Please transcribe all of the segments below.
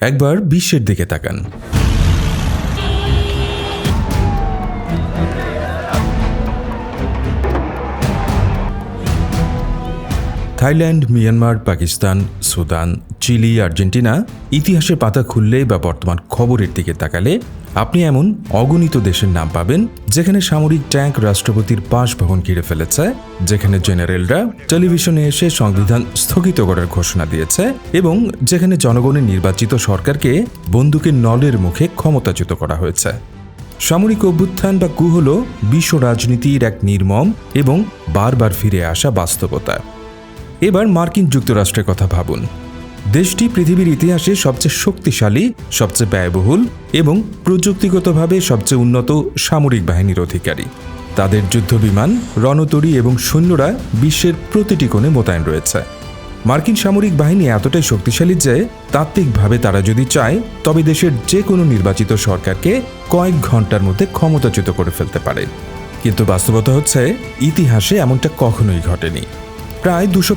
একবার বিশ্বের দিকে তাকান। Thailand, Myanmar, Pakistan, Sudan, Chile, Argentina ইতিহাসের পাতা খুললে বা বর্তমান খবরের দিকে তাকালে আপনি এমন অগণিত দেশের নাম পাবেন যেখানে সামরিক ট্যাঙ্ক রাষ্ট্রপতির বাসভবন ঘিরে ফেলেছে, যেখানে জেনারেলরা টেলিভিশনে এসে সংবিধান স্থগিত করার ঘোষণা দিয়েছে এবং যেখানে জনগণের নির্বাচিত সরকারকে বন্দুকের নলের মুখে ক্ষমতাচ্যুত করা হয়েছে। সামরিক অভ্যুত্থান বা কু হল বিশ্ব রাজনীতির এক নির্মম এবং বারবার ফিরে আসা বাস্তবতা। এবার মার্কিন যুক্তরাষ্ট্রের কথা ভাবুন। দেশটি পৃথিবীর ইতিহাসে সবচেয়ে শক্তিশালী, সবচেয়ে ব্যয়বহুল এবং প্রযুক্তিগতভাবে সবচেয়ে উন্নত সামরিক বাহিনীর অধিকারী। তাদের যুদ্ধবিমান, রণতরী এবং সৈন্যরা বিশ্বের প্রতিটি কোণে মোতায়েন রয়েছে। মার্কিন সামরিক বাহিনী এতটাই শক্তিশালী যে, তাত্ত্বিকভাবে তারা যদি চায়, তবে দেশের যে কোনো নির্বাচিত সরকারকে কয়েক ঘণ্টার মধ্যে ক্ষমতাচ্যুত করে ফেলতে পারে। কিন্তু বাস্তবতা হচ্ছে, ইতিহাসে এমনটা কখনোই ঘটেনি। প্রায় দুশো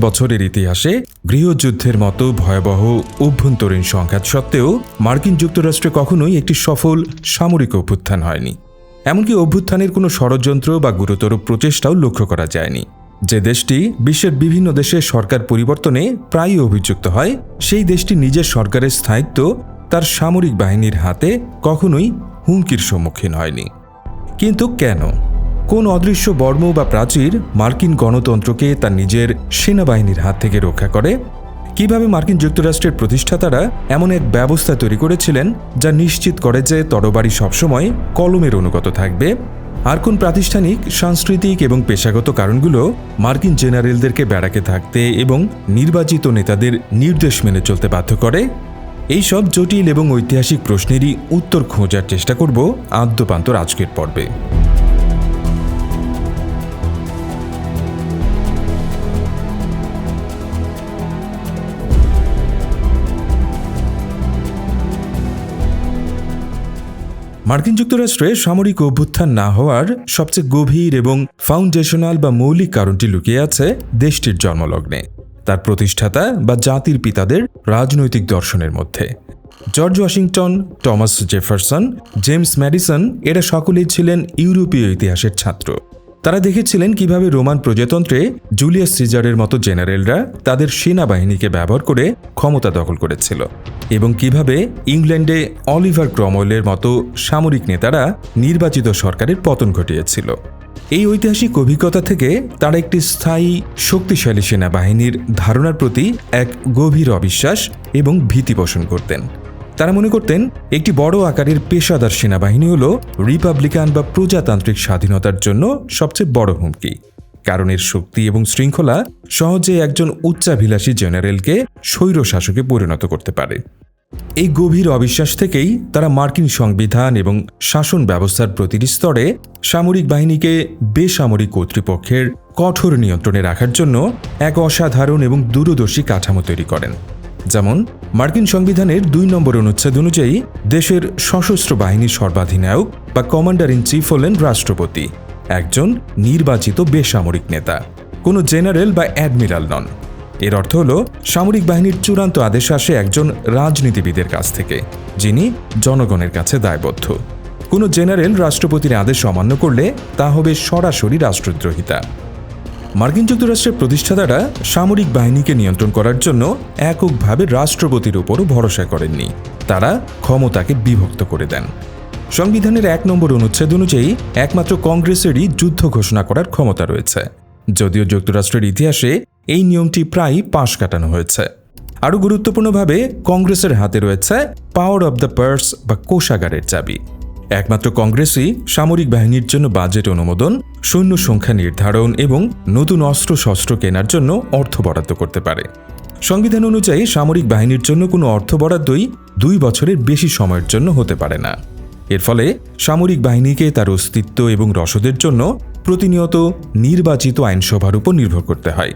বছরের ইতিহাসে গৃহযুদ্ধের মতো ভয়াবহ অভ্যন্তরীণ সংঘাত সত্ত্বেও মার্কিন যুক্তরাষ্ট্রে কখনোই একটি সফল সামরিক অভ্যুত্থান হয়নি। এমনকি অভ্যুত্থানের কোনো ষড়যন্ত্র বা গুরুতর প্রচেষ্টাও লক্ষ্য করা যায়নি। যে দেশটি বিশ্বের বিভিন্ন দেশে সরকার পরিবর্তনে প্রায়ই অভিযুক্ত হয়, সেই দেশটি নিজের সরকারের স্থায়িত্ব তার সামরিক বাহিনীর হাতে কখনোই হুমকির সম্মুখীন হয়নি। কিন্তু কেন? কোন অদৃশ্য বর্ম বা প্রাচীর মার্কিন গণতন্ত্রকে তার নিজের সেনাবাহিনীর হাত থেকে রক্ষা করে? কীভাবে মার্কিন যুক্তরাষ্ট্রের প্রতিষ্ঠাতারা এমন এক ব্যবস্থা তৈরি করেছিলেন যা নিশ্চিত করে যে তরবারি সবসময় কলমের অনুগত থাকবে? আর কোন প্রাতিষ্ঠানিক, সাংস্কৃতিক এবং পেশাগত কারণগুলো মার্কিন জেনারেলদেরকে ব্যারাকে থাকতে এবং নির্বাচিত নেতাদের নির্দেশ মেনে চলতে বাধ্য করে? এই সব জটিল এবং ঐতিহাসিক প্রশ্নেরই উত্তর খোঁজার চেষ্টা করব আদ্যপান্তর আজকের পর্বে। মার্কিন যুক্তরাষ্ট্রে সামরিক অভ্যুত্থান না হওয়ার সবচেয়ে গভীর এবং ফাউন্ডেশনাল বা মৌলিক কারণটি লুকিয়ে আছে দেশটির জন্মলগ্নে, তার প্রতিষ্ঠাতা বা জাতির পিতাদের রাজনৈতিক দর্শনের মধ্যে। George Washington, Thomas Jefferson, James Madison, এরা সকলেই ছিলেন ইউরোপীয় ইতিহাসের ছাত্র। তারা দেখেছিলেন কীভাবে রোমান প্রজাতন্ত্রে জুলিয়াস সিজারের মতো জেনারেলরা তাদের সেনাবাহিনীকে ব্যবহার করে ক্ষমতা দখল করেছিল এবং কীভাবে ইংল্যান্ডে অলিভার ক্রমওয়েলের মতো সামরিক নেতারা নির্বাচিত সরকারের পতন ঘটিয়েছিল। এই ঐতিহাসিক অভিজ্ঞতা থেকে তারা একটি স্থায়ী, শক্তিশালী সেনাবাহিনীর ধারণার প্রতি এক গভীর অবিশ্বাস এবং ভীতি পোষণ করতেন। তারা মনে করতেন, একটি বড় আকারের পেশাদার সেনাবাহিনী হল রিপাবলিকান বা প্রজাতান্ত্রিক স্বাধীনতার জন্য সবচেয়ে বড় হুমকি। কারণ এর শক্তি এবং শৃঙ্খলা সহজে একজন উচ্চাভিলাষী জেনারেলকে স্বৈর শাসকে পরিণত করতে পারে। এই গভীর অবিশ্বাস থেকেই তারা মার্কিন সংবিধান এবং শাসন ব্যবস্থার প্রতিটি স্তরে সামরিক বাহিনীকে বেসামরিক কর্তৃপক্ষের কঠোর নিয়ন্ত্রণে রাখার জন্য এক অসাধারণ এবং দূরদর্শী কাঠামো তৈরি করেন। যেমন, মার্কিন সংবিধানের দুই নম্বর অনুচ্ছেদ অনুযায়ী, দেশের সশস্ত্র বাহিনীর সর্বাধিনায়ক বা কমান্ডার ইন চিফ হলেন রাষ্ট্রপতি, একজন নির্বাচিত বেসামরিক নেতা, কোনো জেনারেল বা অ্যাডমিরাল নন। এর অর্থ হল, সামরিক বাহিনীর চূড়ান্ত আদেশ আসে একজন রাজনীতিবিদের কাছ থেকে, যিনি জনগণের কাছে দায়বদ্ধ। কোনো জেনারেল রাষ্ট্রপতির আদেশ অমান্য করলে তা হবে সরাসরি রাষ্ট্রদ্রোহিতা। মার্কিন যুক্তরাষ্ট্রের প্রতিষ্ঠাতারা সামরিক বাহিনীকে নিয়ন্ত্রণ করার জন্য এককভাবে রাষ্ট্রপতির উপরও ভরসা করেননি। তারা ক্ষমতাকে বিভক্ত করে দেন। সংবিধানের এক নম্বর অনুচ্ছেদ অনুযায়ী একমাত্র কংগ্রেসেরই যুদ্ধ ঘোষণা করার ক্ষমতা রয়েছে। যদিও যুক্তরাষ্ট্রের ইতিহাসে এই নিয়মটি প্রায়ই পাশ কাটানো হয়েছে। আরও গুরুত্বপূর্ণভাবে কংগ্রেসের হাতে রয়েছে পাওয়ার অব দ্য পার্স বা কোষাগারের চাবি। একমাত্র কংগ্রেসই সামরিক বাহিনীর জন্য বাজেট অনুমোদন, সৈন্য সংখ্যা নির্ধারণ এবং নতুন অস্ত্র শস্ত্র কেনার জন্য অর্থ বরাদ্দ করতে পারে। সংবিধান অনুযায়ী সামরিক বাহিনীর জন্য কোনো অর্থ বরাদ্দই দুই বছরের বেশি সময়ের জন্য হতে পারে না। এর ফলে সামরিক বাহিনীকে তার অস্তিত্ব এবং রসদের জন্য প্রতিনিয়ত নির্বাচিত আইনসভার উপর নির্ভর করতে হয়।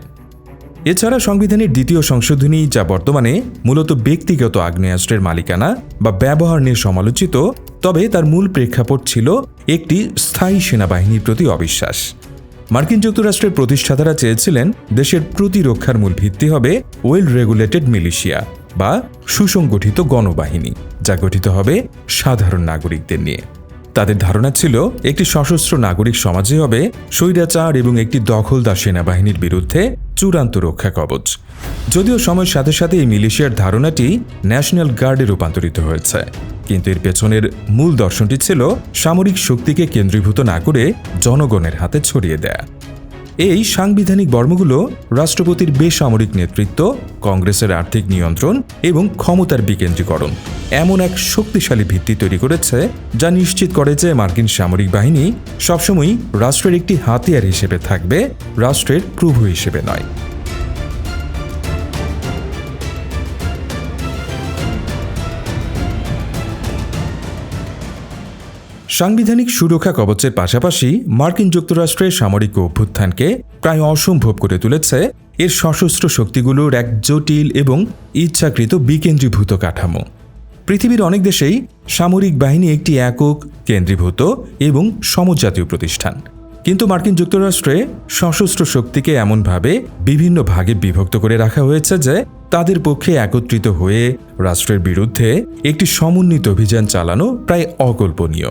এছাড়া সংবিধানের দ্বিতীয় সংশোধনী যা বর্তমানে মূলত ব্যক্তিগত আগ্নেয়াস্ত্রের মালিকানা বা ব্যবহার নিয়ে সমালোচিত, তবে তার মূল প্রেক্ষাপট ছিল একটি স্থায়ী সেনাবাহিনীর প্রতি অবিশ্বাস। মার্কিন যুক্তরাষ্ট্রের প্রতিষ্ঠাতারা চেয়েছিলেন দেশের প্রতিরক্ষার মূল ভিত্তি হবে ওয়েল রেগুলেটেড মিলিশিয়া বা সুসংগঠিত গণবাহিনী, যা গঠিত হবে সাধারণ নাগরিকদের নিয়ে। তাদের ধারণা ছিল, একটি সশস্ত্র নাগরিক সমাজে হবে স্বৈরাচার এবং একটি দখলদার সেনাবাহিনীর বিরুদ্ধে চূড়ান্ত রক্ষা কবচ। যদিও সময়ের সাথে সাথে এই মিলিশিয়ার ধারণাটি ন্যাশনাল গার্ডে রূপান্তরিত হয়েছে। কিন্তু এর পেছনের মূল দর্শনটি ছিল সামরিক শক্তিকে কেন্দ্রীভূত না করে জনগণের হাতে ছড়িয়ে দেয়া। এই সাংবিধানিক বর্মগুলো রাষ্ট্রপতির বেসামরিক নেতৃত্ব, কংগ্রেসের আর্থিক নিয়ন্ত্রণ এবং ক্ষমতার বিকেন্দ্রীকরণ। এমন এক শক্তিশালী ভিত্তি তৈরি করেছে যা নিশ্চিত করে যে মার্কিন সামরিক বাহিনী সবসময়ই রাষ্ট্রের একটি হাতিয়ার হিসেবে থাকবে, রাষ্ট্রের প্রভু হিসেবে নয়। সাংবিধানিক সুরক্ষা কবচের পাশাপাশি মার্কিন যুক্তরাষ্ট্রের সামরিক অভ্যুত্থানকে প্রায় অসম্ভব করে তুলেছে এর সশস্ত্র শক্তিগুলোর এক জটিল এবং ইচ্ছাকৃত বিকেন্দ্রীভূত কাঠামো। পৃথিবীর অনেক দেশেই সামরিক বাহিনী একটি একক, কেন্দ্রীভূত এবং সমজাতীয় প্রতিষ্ঠান। কিন্তু মার্কিন যুক্তরাষ্ট্রে সশস্ত্র শক্তিকে এমনভাবে বিভিন্ন ভাগে বিভক্ত করে রাখা হয়েছে যে তাদের পক্ষে একত্রিত হয়ে রাষ্ট্রের বিরুদ্ধে একটি সমন্বিত অভিযান চালানো প্রায় অকল্পনীয়।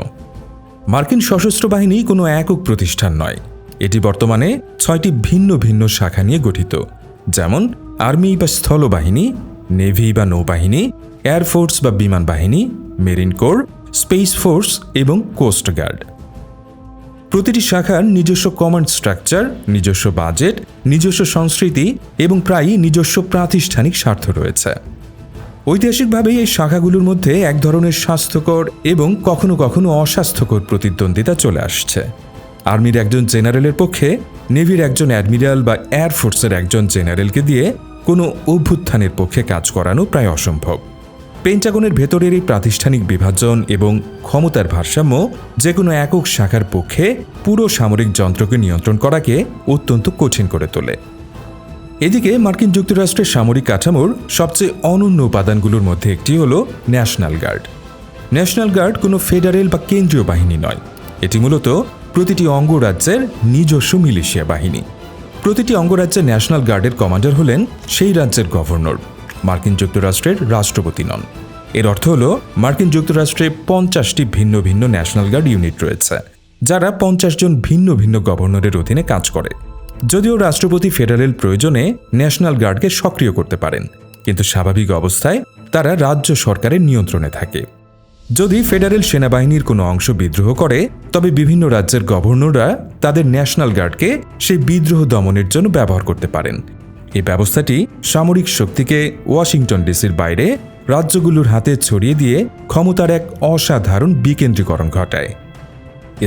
মার্কিন সশস্ত্র বাহিনী কোনো একক প্রতিষ্ঠান নয়। এটি বর্তমানে ছয়টি ভিন্ন ভিন্ন শাখা নিয়ে গঠিত। যেমন আর্মি বা স্থলবাহিনী, নেভি বা নৌবাহিনী এয়ারফোর্স বা বিমান বাহিনী মেরিন কোর স্পেস ফোর্স এবং কোস্ট গার্ড প্রতিটি শাখার নিজস্ব কমান্ড স্ট্রাকচার নিজস্ব বাজেট নিজস্ব সংস্কৃতি এবং প্রায়ই নিজস্ব প্রাতিষ্ঠানিক স্বার্থ রয়েছে। ঐতিহাসিকভাবেই এই শাখাগুলোর মধ্যে এক ধরনের স্বাস্থ্যকর এবং কখনো কখনো অস্বাস্থ্যকর প্রতিদ্বন্দ্বিতা চলে আসছে। আর্মির একজন জেনারেলের পক্ষে নেভির একজন অ্যাডমিরাল বা এয়ারফোর্সের একজন জেনারেলকে দিয়ে কোনো অভ্যুত্থানের পক্ষে কাজ করানো প্রায় অসম্ভব। পেন্টাগনের ভেতরের এই প্রাতিষ্ঠানিক বিভাজন এবং ক্ষমতার ভারসাম্য যে কোনো একক শাখার পক্ষে পুরো সামরিক যন্ত্রকে নিয়ন্ত্রণ করাকে অত্যন্ত কঠিন করে তোলে। এদিকে মার্কিন যুক্তরাষ্ট্রের সামরিক কাঠামোর সবচেয়ে অনন্য উপাদানগুলোর মধ্যে একটি হল ন্যাশনাল গার্ড। ন্যাশনাল গার্ড কোনো ফেডারেল বা কেন্দ্রীয় বাহিনী নয়। এটি মূলত প্রতিটি অঙ্গরাজ্যের নিজস্ব মিলিশিয়া বাহিনী। প্রতিটি অঙ্গরাজ্যের ন্যাশনাল গার্ডের কমান্ডার হলেন সেই রাজ্যের গভর্নর। মার্কিন যুক্তরাষ্ট্রের রাষ্ট্রপতি নন। এর অর্থ হল, মার্কিন যুক্তরাষ্ট্রে পঞ্চাশটি ভিন্ন ভিন্ন ন্যাশনাল গার্ড ইউনিট রয়েছে, যারা পঞ্চাশ জন ভিন্ন ভিন্ন গভর্নরের অধীনে কাজ করে। যদিও রাষ্ট্রপতি ফেডারেল প্রয়োজনে ন্যাশনাল গার্ডকে সক্রিয় করতে পারেন, কিন্তু স্বাভাবিক অবস্থায় তারা রাজ্য সরকারের নিয়ন্ত্রণে থাকে। যদি ফেডারেল সেনাবাহিনীর কোনো অংশ বিদ্রোহ করে, তবে বিভিন্ন রাজ্যের গভর্নররা তাদের ন্যাশনাল গার্ডকে সেই বিদ্রোহ দমনের জন্য ব্যবহার করতে পারেন। এই ব্যবস্থাটি সামরিক শক্তিকে ওয়াশিংটন ডিসির বাইরে রাজ্যগুলোর হাতে ছড়িয়ে দিয়ে ক্ষমতার এক অসাধারণ বিকেন্দ্রীকরণ ঘটায়।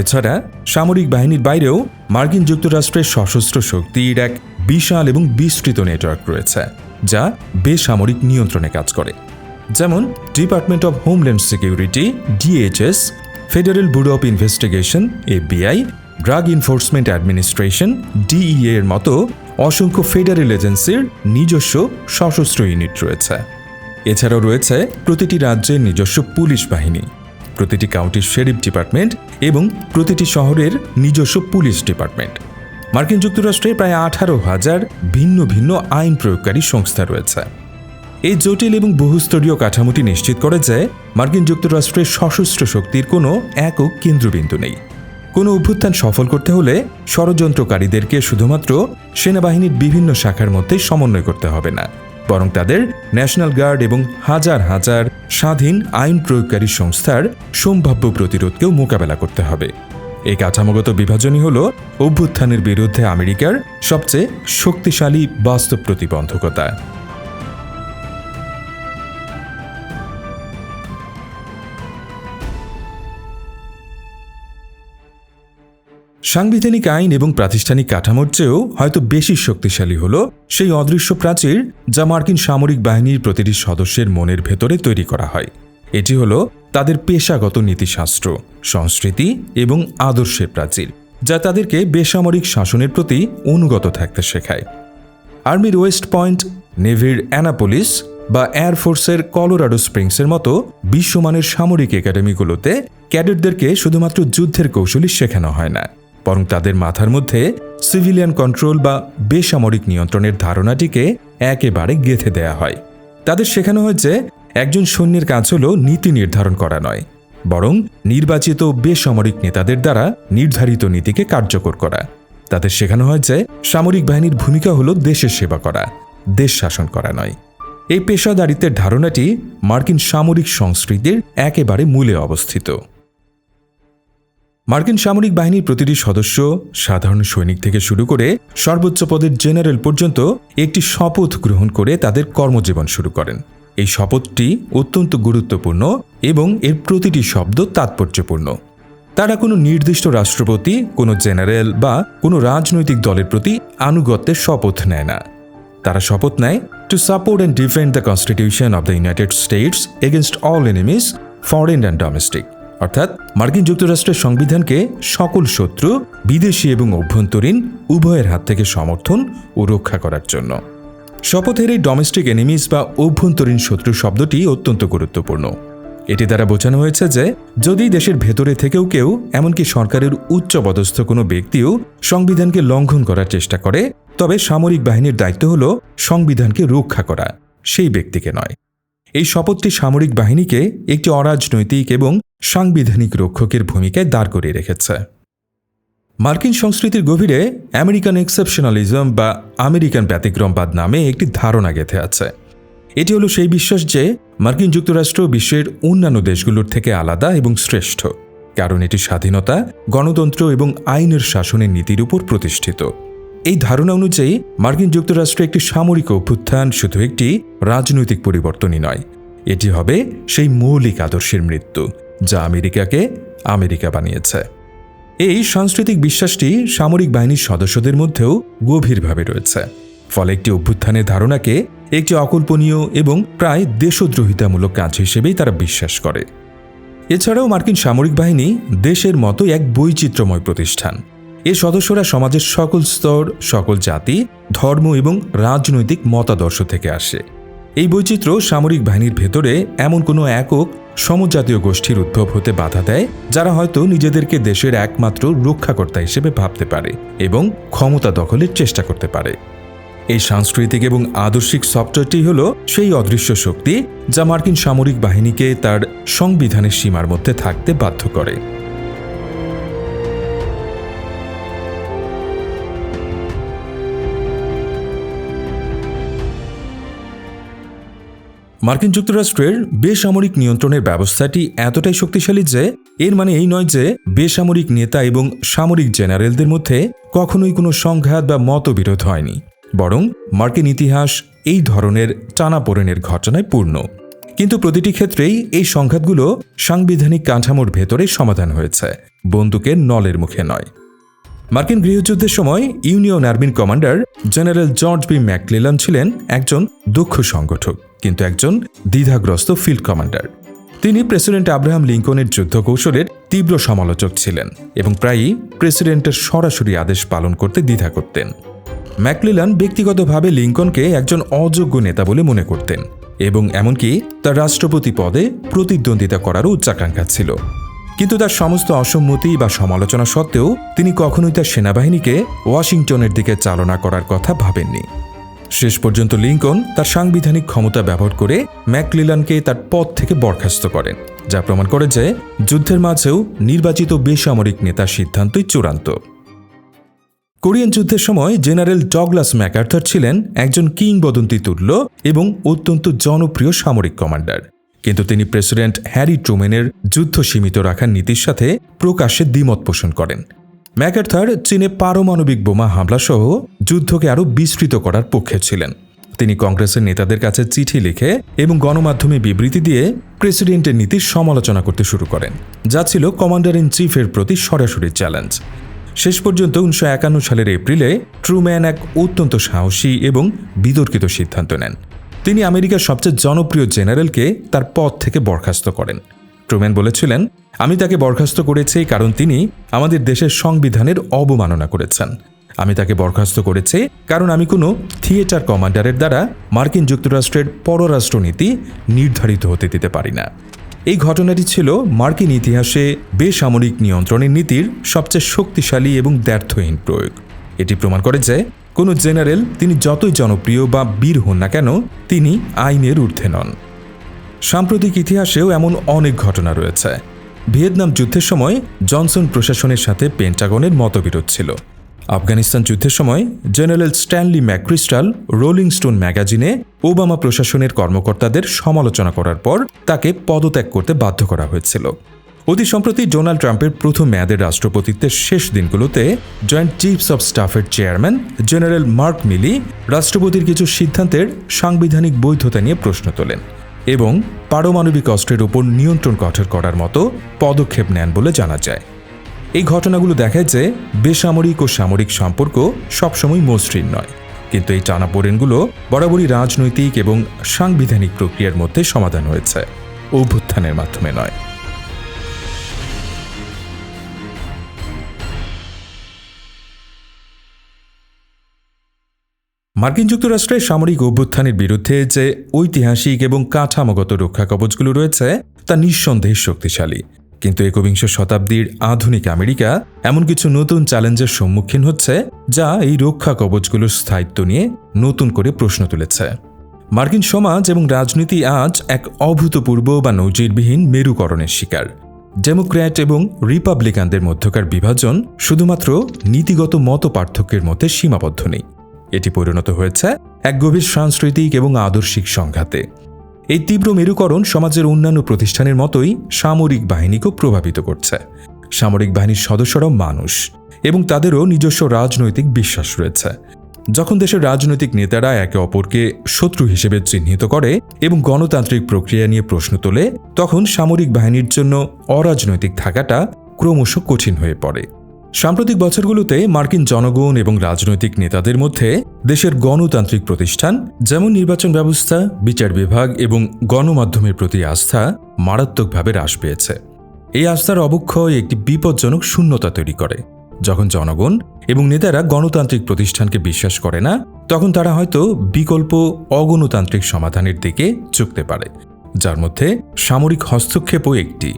এছাড়া সামরিক বাহিনীর বাইরেও মার্কিন যুক্তরাষ্ট্রের সশস্ত্র শক্তির এক বিশাল এবং বিস্তৃত নেটওয়ার্ক রয়েছে, যা বেসামরিক নিয়ন্ত্রণে কাজ করে। যেমন department of homeland security, DHS, federal bureau of investigation, FBI drug enforcement administration DEA এর মতো অসংখ্য ফেডারেল এজেন্সির নিজস্ব সশস্ত্র ইউনিট রয়েছে। এছাড়াও রয়েছে প্রতিটি রাজ্যের নিজস্ব পুলিশ বাহিনী, প্রতিটি কাউন্টির শেরিফ ডিপার্টমেন্ট এবং প্রতিটি শহরের নিজস্ব পুলিশ ডিপার্টমেন্ট মার্কিন যুক্তরাষ্ট্রে প্রায় আঠারো হাজার ভিন্ন ভিন্ন আইন প্রয়োগকারী সংস্থা রয়েছে। এই জটিল এবং বহুস্তরীয় কাঠামোটি নিশ্চিত করে যে মার্কিন যুক্তরাষ্ট্রের সশস্ত্র শক্তির কোনো একক কেন্দ্রবিন্দু নেই। কোনো অভ্যুত্থান সফল করতে হলে ষড়যন্ত্রকারীদেরকে শুধুমাত্র সেনাবাহিনীর বিভিন্ন শাখার মধ্যে সমন্বয় করতে হবে না, বরং তাদের ন্যাশনাল গার্ড এবং হাজার হাজার স্বাধীন আইন প্রয়োগকারী সংস্থার সম্ভাব্য প্রতিরোধকেও মোকাবেলা করতে হবে। এই কাঠামোগত বিভাজনই হল অভ্যুত্থানের বিরুদ্ধে আমেরিকার সবচেয়ে শক্তিশালী বাস্তব প্রতিবন্ধকতা। সাংবিধানিক আইন এবং প্রাতিষ্ঠানিক কাঠামোর চেয়েও হয়তো বেশি শক্তিশালী হল সেই অদৃশ্য প্রাচীর যা মার্কিন সামরিক বাহিনীর প্রতিটি সদস্যের মনের ভেতরে তৈরি করা হয়। এটি হল তাদের পেশাগত নীতিশাস্ত্র, সংস্কৃতি এবং আদর্শের প্রাচীর, যা তাদেরকে বেসামরিক শাসনের প্রতি অনুগত থাকতে শেখায়। আর্মির ওয়েস্ট পয়েন্ট, নেভির অ্যানাপোলিস বা এয়ারফোর্সের কলোরাডো স্প্রিংসের মতো বিশ্বমানের সামরিক একাডেমিগুলোতে ক্যাডেটদেরকে শুধুমাত্র যুদ্ধের কৌশলই শেখানো হয় না। বরং তাদের মাথার মধ্যে সিভিলিয়ান কন্ট্রোল বা বেসামরিক নিয়ন্ত্রণের ধারণাটিকে একেবারে গেঁথে দেয়া হয়। তাদের শেখানো হয়েছে, একজন সৈন্যের কাজ হল নীতি নির্ধারণ করা নয়, বরং নির্বাচিত বেসামরিক নেতাদের দ্বারা নির্ধারিত নীতিকে কার্যকর করা। তাদের শেখানো হয়েছে, সামরিক বাহিনীর ভূমিকা হল দেশের সেবা করা, দেশ শাসন করা নয়। এই পেশাদারিত্বের ধারণাটি মার্কিন সামরিক সংস্কৃতির একেবারে মূলে অবস্থিত। মার্কিন সামরিক বাহিনীর প্রতিটি সদস্য সাধারণ সৈনিক থেকে শুরু করে সর্বোচ্চ পদের জেনারেল পর্যন্ত একটি শপথ গ্রহণ করে তাদের কর্মজীবন শুরু করেন। এই শপথটি অত্যন্ত গুরুত্বপূর্ণ এবং এর প্রতিটি শব্দ তাৎপর্যপূর্ণ। তারা কোনো নির্দিষ্ট রাষ্ট্রপতি, কোনো জেনারেল বা কোনো রাজনৈতিক দলের প্রতি আনুগত্যের শপথ নেয় না। তারা শপথ নেয় to support and defend the constitution of the United States against all enemies foreign and domestic অর্থাৎ মার্কিন যুক্তরাষ্ট্রের সংবিধানকে সকল শত্রু, বিদেশি এবং অভ্যন্তরীণ, উভয়ের হাত থেকে সমর্থন ও রক্ষা করার জন্য। শপথের এই ডোমেস্টিক এনিমিস বা অভ্যন্তরীণ শত্রু শব্দটি অত্যন্ত গুরুত্বপূর্ণ। এটি দ্বারা বোঝানো হয়েছে যে, যদি দেশের ভেতরে থেকেও কেউ, এমনকি সরকারের উচ্চ পদস্থ কোনো ব্যক্তিও সংবিধানকে লঙ্ঘন করার চেষ্টা করে, তবে সামরিক বাহিনীর দায়িত্ব হল সংবিধানকে রক্ষা করা, সেই ব্যক্তিকে নয়। এই শপথটি সামরিক বাহিনীকে একটি অরাজনৈতিক এবং সাংবিধানিক রক্ষকের ভূমিকায় দাঁড় করিয়ে রেখেছে। মার্কিন সংস্কৃতির গভীরে আমেরিকান এক্সেপশনালিজম বা আমেরিকান ব্যতিক্রমবাদ নামে একটি ধারণা গেঁথে আছে। এটি হলো সেই বিশ্বাস যে মার্কিন যুক্তরাষ্ট্র বিশ্বের অন্যান্য দেশগুলোর থেকে আলাদা এবং শ্রেষ্ঠ, কারণ এটি স্বাধীনতা, গণতন্ত্র এবং আইনের শাসনের নীতির উপর প্রতিষ্ঠিত। এই ধারণা অনুযায়ী, মার্কিন যুক্তরাষ্ট্র একটি সামরিক অভ্যুত্থান শুধু একটি রাজনৈতিক পরিবর্তনই নয়। এটি হবে সেই মৌলিক আদর্শের মৃত্যু, যা আমেরিকাকে আমেরিকা বানিয়েছে। এই সাংস্কৃতিক বিশ্বাসটি সামরিক বাহিনীর সদস্যদের মধ্যেও গভীরভাবে রয়েছে। ফলে একটি অভ্যুত্থানের ধারণাকে একটি অকল্পনীয় এবং প্রায় দেশদ্রোহিতামূলক কাজ হিসেবেই তারা বিশ্বাস করে। এছাড়াও মার্কিন সামরিক বাহিনী দেশের মতো এক বৈচিত্র্যময় প্রতিষ্ঠান। এর সদস্যরা সমাজের সকল স্তর, সকল জাতি, ধর্ম এবং রাজনৈতিক মতাদর্শ থেকে আসে। এই বৈচিত্র্য সামরিক বাহিনীর ভেতরে এমন কোনো একক সমজাতীয় গোষ্ঠীর উদ্ভব হতে বাধা দেয়, যারা হয়তো নিজেদেরকে দেশের একমাত্র রক্ষাকর্তা হিসেবে ভাবতে পারে এবং ক্ষমতা দখলের চেষ্টা করতে পারে। এই সাংস্কৃতিক এবং আদর্শিক সফটওয়্যারটি হল সেই অদৃশ্য শক্তি যা মার্কিন সামরিক বাহিনীকে তার সংবিধানের সীমার মধ্যে থাকতে বাধ্য করে। মার্কিন যুক্তরাষ্ট্রের বেসামরিক নিয়ন্ত্রণের ব্যবস্থাটি এতটাই শক্তিশালী যে, এর মানে এই নয় যে, বেসামরিক নেতা এবং সামরিক জেনারেলদের মধ্যে কখনোই কোনো সংঘাত বা মতবিরোধ হয়নি। বরং মার্কিন ইতিহাস এই ধরনের টানাপোড়েনের ঘটনায় পূর্ণ। কিন্তু প্রতিটি ক্ষেত্রেই এই সংঘাতগুলো সাংবিধানিক কাঠামোর ভেতরে সমাধান হয়েছে, বন্দুকের নলের মুখে নয়। মার্কিন গৃহযুদ্ধের সময় ইউনিয়ন আর্মির commander general George B McClellan ছিলেন একজন দক্ষ সংগঠক। কিন্তু একজন দ্বিধাগ্রস্ত ফিল্ড কমান্ডার। তিনি প্রেসিডেন্ট আব্রাহাম লিঙ্কনের যুদ্ধ কৌশলের তীব্র সমালোচক ছিলেন এবং প্রায়ই প্রেসিডেন্টের সরাসরি আদেশ পালন করতে দ্বিধা করতেন। ম্যাকলিলান ব্যক্তিগতভাবে লিঙ্কনকে একজন অযোগ্য নেতা বলে মনে করতেন এবং এমনকি তার রাষ্ট্রপতি পদে প্রতিদ্বন্দ্বিতা করারও উচ্চাকাঙ্ক্ষা ছিল। কিন্তু তার সমস্ত অসম্মতি বা সমালোচনা সত্ত্বেও তিনি কখনোই তার সেনাবাহিনীকে ওয়াশিংটনের দিকে চালনা করার কথা ভাবেননি। শেষ পর্যন্ত লিঙ্কন তার সাংবিধানিক ক্ষমতা ব্যবহার করে ম্যাকলিলানকে তার পদ থেকে বরখাস্ত করেন, যা প্রমাণ করে যে যুদ্ধের মাঝেও নির্বাচিত বেসামরিক নেতার সিদ্ধান্তই চূড়ান্ত। কোরিয়ান যুদ্ধের সময় জেনারেল ডগলাস ম্যাকার্থার ছিলেন একজন কিংবদন্তি তুল্য এবং অত্যন্ত জনপ্রিয় সামরিক কমান্ডার। কিন্তু তিনি প্রেসিডেন্ট হ্যারি ট্রুমেনের যুদ্ধ সীমিত রাখার নীতির সাথে প্রকাশ্যে দ্বিমত পোষণ করেন। ম্যাকার্থার চীনে পারমাণবিক বোমা হামলাসহ যুদ্ধকে আরও বিস্তৃত করার পক্ষে ছিলেন। তিনি কংগ্রেসের নেতাদের কাছে চিঠি লিখে এবং গণমাধ্যমে বিবৃতি দিয়ে প্রেসিডেন্টের নীতির সমালোচনা করতে শুরু করেন, যা ছিল কমান্ডার ইন চিফের প্রতি সরাসরি চ্যালেঞ্জ। শেষ পর্যন্ত উনিশশো একান্ন সালের এপ্রিলে ট্রুম্যান এক অত্যন্ত সাহসী এবং বিতর্কিত সিদ্ধান্ত নেন। তিনি আমেরিকার সবচেয়ে জনপ্রিয় জেনারেলকে তার পদ থেকে বরখাস্ত করেন। ট্রুম্যান বলেছিলেন আমি তাকে বরখাস্ত করেছি কারণ তিনি আমাদের দেশের সংবিধানের অবমাননা করেছেন। আমি তাকে বরখাস্ত করেছি কারণ আমি কোনো থিয়েটার কমান্ডারের দ্বারা মার্কিন যুক্তরাষ্ট্রের পররাষ্ট্রনীতি নির্ধারিত হতে দিতে পারি না। এই ঘটনাটি ছিল মার্কিন ইতিহাসে বেসামরিক নিয়ন্ত্রণের নীতির সবচেয়ে শক্তিশালী এবং দ্ব্যর্থহীন প্রয়োগ। এটি প্রমাণ করে যে কোনো জেনারেল তিনি যতই জনপ্রিয় বা বীর হন না কেন, তিনি আইনের ঊর্ধ্বে নন। সাম্প্রতিক ইতিহাসেও এমন অনেক ঘটনা রয়েছে। ভিয়েতনাম যুদ্ধের সময় জনসন প্রশাসনের সাথে পেন্টাগনের মতবিরোধ ছিল। আফগানিস্তান যুদ্ধের সময় general Stanley McChrystal Rolling Stone ম্যাগাজিনে Obama প্রশাসনের কর্মকর্তাদের সমালোচনা করার পর তাকে পদত্যাগ করতে বাধ্য করা হয়েছিল। অতি সম্প্রতি ডোনাল্ড ট্রাম্পের প্রথম মেয়াদের রাষ্ট্রপতিত্বের শেষ দিনগুলোতে জয়েন্ট চিফস অব স্টাফের চেয়ারম্যান জেনারেল মার্ক মিলি রাষ্ট্রপতির কিছু সিদ্ধান্তের সাংবিধানিক বৈধতা নিয়ে প্রশ্ন তোলেন। এবং পারমাণবিক অস্ত্রের উপর নিয়ন্ত্রণ কঠোর করার মতো পদক্ষেপ নেন বলে জানা যায়। এই ঘটনাগুলো দেখায় যে বেসামরিক ও সামরিক সম্পর্ক সবসময় মসৃণ নয়। কিন্তু এই টানাপোড়েনগুলো বরাবরই রাজনৈতিক এবং সাংবিধানিক প্রক্রিয়ার মধ্যে সমাধান হয়েছে। অভ্যুত্থানের মাধ্যমে নয়। মার্কিন যুক্তরাষ্ট্রের সামরিক অভ্যুত্থানের বিরুদ্ধে যে ঐতিহাসিক এবং কাঠামোগত রক্ষা কবচগুলো রয়েছে, তা নিঃসন্দেহে শক্তিশালী। কিন্তু একবিংশ শতাব্দীর আধুনিক আমেরিকা এমন কিছু নতুন চ্যালেঞ্জের সম্মুখীন হচ্ছে, যা এই রক্ষা কবচগুলোর স্থায়িত্ব নিয়ে নতুন করে প্রশ্ন তুলেছে। মার্কিন সমাজ এবং রাজনীতি আজ এক অভূতপূর্ব বা নজিরবিহীন মেরুকরণের শিকার। ডেমোক্র্যাট এবং রিপাবলিকানদের মধ্যকার বিভাজন শুধুমাত্র নীতিগত মত পার্থক্যের মধ্যে সীমাবদ্ধ নেই। এটি পরিণত হয়েছে এক গভীর সাংস্কৃতিক এবং আদর্শিক সংঘাতে। এই তীব্র মেরুকরণ সমাজের অন্যান্য প্রতিষ্ঠানের মতোই সামরিক বাহিনীকেও প্রভাবিত করছে। সামরিক বাহিনীর সদস্যরাও মানুষ এবং তাদেরও নিজস্ব রাজনৈতিক বিশ্বাস রয়েছে। যখন দেশের রাজনৈতিক নেতারা একে অপরকে শত্রু হিসেবে চিহ্নিত করে এবং গণতান্ত্রিক প্রক্রিয়া নিয়ে প্রশ্ন তোলে, তখন সামরিক বাহিনীর জন্য অরাজনৈতিক থাকাটা ক্রমশ কঠিন হয়ে পড়ে। সাম্প্রতিক বছরগুলোতে মার্কিন জনগণ এবং রাজনৈতিক নেতাদের মধ্যে দেশের গণতান্ত্রিক প্রতিষ্ঠান, যেমন নির্বাচন ব্যবস্থা, বিচার বিভাগ এবং গণমাধ্যমের প্রতি আস্থা মারাত্মকভাবে হ্রাস পেয়েছে। এই আস্থার অবক্ষয় একটি বিপজ্জনক শূন্যতা তৈরি করে। যখন জনগণ এবং নেতারা গণতান্ত্রিক প্রতিষ্ঠানকে বিশ্বাস করে না, তখন তারা হয়তো বিকল্প অগণতান্ত্রিক সমাধানের দিকে ঝুঁকতে পারে, যার মধ্যে সামরিক হস্তক্ষেপও একটি।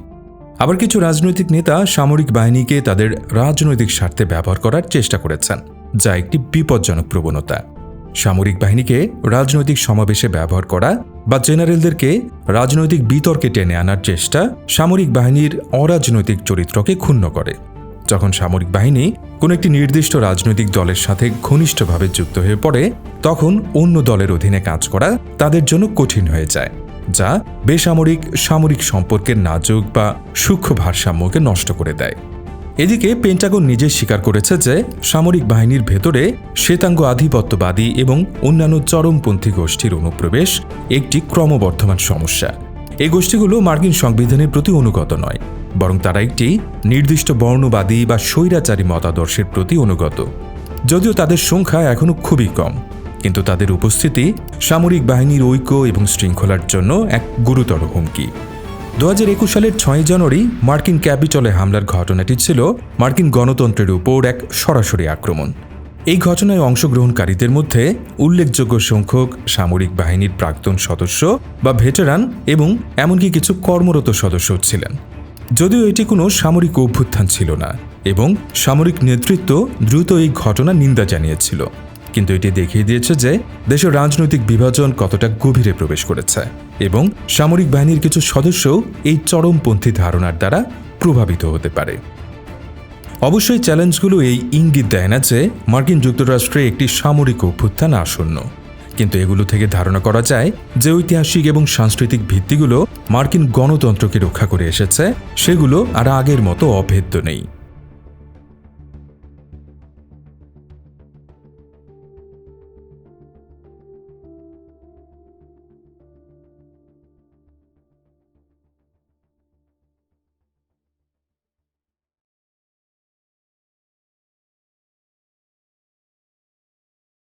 আবার কিছু রাজনৈতিক নেতা সামরিক বাহিনীকে তাদের রাজনৈতিক স্বার্থে ব্যবহার করার চেষ্টা করেছেন, যা একটি বিপজ্জনক প্রবণতা। সামরিক বাহিনীকে রাজনৈতিক সমাবেশে ব্যবহার করা বা জেনারেলদেরকে রাজনৈতিক বিতর্কে টেনে আনার চেষ্টা সামরিক বাহিনীর অরাজনৈতিক চরিত্রকে ক্ষুণ্ণ করে। যখন সামরিক বাহিনী কোনো একটি নির্দিষ্ট রাজনৈতিক দলের সাথে ঘনিষ্ঠভাবে যুক্ত হয়ে পড়ে, তখন অন্য দলের অধীনে কাজ করা তাদের জন্য কঠিন হয়ে যায়। যা বেসামরিক সামরিক সম্পর্কের নাজুক বা সূক্ষ্ম ভারসাম্যকে নষ্ট করে দেয়। এদিকে পেন্টাগন নিজে স্বীকার করেছে যে সামরিক বাহিনীর ভেতরে শ্বেতাঙ্গ আধিপত্যবাদী এবং অন্যান্য চরমপন্থী গোষ্ঠীর অনুপ্রবেশ একটি ক্রমবর্ধমান সমস্যা। এই গোষ্ঠীগুলো মার্কিন সংবিধানের প্রতি অনুগত নয়, বরং তারা একটি নির্দিষ্ট বর্ণবাদী বা স্বৈরাচারী মতাদর্শের প্রতি অনুগত। যদিও তাদের সংখ্যা এখনও খুবই কম। কিন্তু তাদের উপস্থিতি সামরিক বাহিনীর ঐক্য এবং শৃঙ্খলার জন্য এক গুরুতর হুমকি। দু হাজার একুশ সালের ছয় জানুয়ারি মার্কিন ক্যাপিটলে হামলার ঘটনাটি ছিল মার্কিন গণতন্ত্রের উপর এক সরাসরি আক্রমণ। এই ঘটনায় অংশগ্রহণকারীদের মধ্যে উল্লেখযোগ্য সংখ্যক সামরিক বাহিনীর প্রাক্তন সদস্য বা ভেটেরান এবং এমনকি কিছু কর্মরত সদস্য ছিলেন। যদিও এটি কোনো সামরিক অভ্যুত্থান ছিল না এবং সামরিক নেতৃত্ব দ্রুত এই ঘটনা নিন্দা জানিয়েছিল। কিন্তু এটি দেখিয়ে দিয়েছে যে দেশের রাজনৈতিক বিভাজন কতটা গভীরে প্রবেশ করেছে এবং সামরিক বাহিনীর কিছু সদস্য এই চরমপন্থী ধারণার দ্বারা প্রভাবিত হতে পারে। অবশ্যই চ্যালেঞ্জগুলো এই ইঙ্গিত দেয় না যে মার্কিন যুক্তরাষ্ট্রে একটি সামরিক অভ্যুত্থান আসন্ন। কিন্তু এগুলো থেকে ধারণা করা যায় যে ঐতিহাসিক এবং সাংস্কৃতিক ভিত্তিগুলো মার্কিন গণতন্ত্রকে রক্ষা করে এসেছে, সেগুলো আর আগের মতো অভেদ্য নেই।